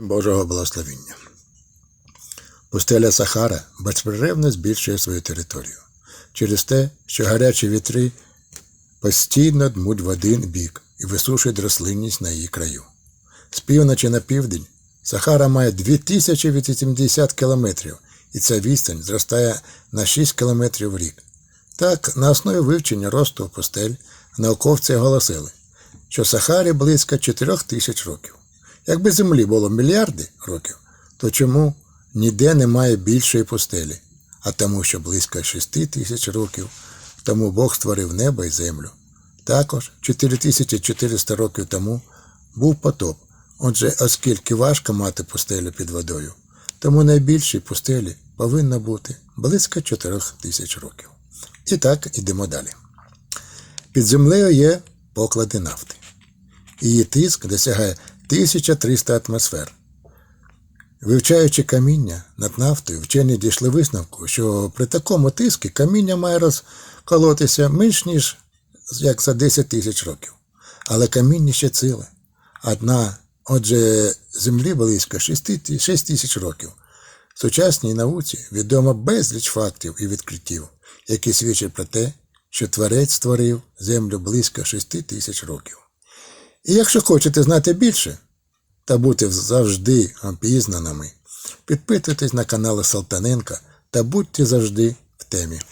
Божого благословіння. Пустеля Сахара безперервно збільшує свою територію через те, що гарячі вітри постійно дмуть в один бік і висушують рослинність на її краю. З півночі на південь Сахара має 2080 кілометрів, і ця відстань зростає на 6 кілометрів в рік. Так, на основі вивчення росту пустель науковці оголосили, що Сахарі близько 4 тисяч років. Якби землі було мільярди років, то чому ніде немає більшої пустелі? А тому, що близько 6 тисяч років тому Бог створив небо і землю. Також 4400 років тому був потоп. Отже, оскільки важко мати пустелю під водою, тому найбільшій пустелі повинно бути близько 4 тисяч років. І так ідемо далі. Під землею є поклади нафти. Її тиск досягає 1300 атмосфер. Вивчаючи каміння над нафтою, вчені дійшли висновку, що при такому тиску каміння має розколотися менш ніж як за 10 тисяч років. Але каміння ще ціле. Одна, отже, землі близько 6 6 тисяч років. В сучасній науці відомо безліч фактів і відкриттів, які свідчать про те, що творець створив землю близько 6 тисяч років. І якщо хочете знати більше та бути завжди обізнаними, підписуйтесь на канали Салтаненка та будьте завжди в темі.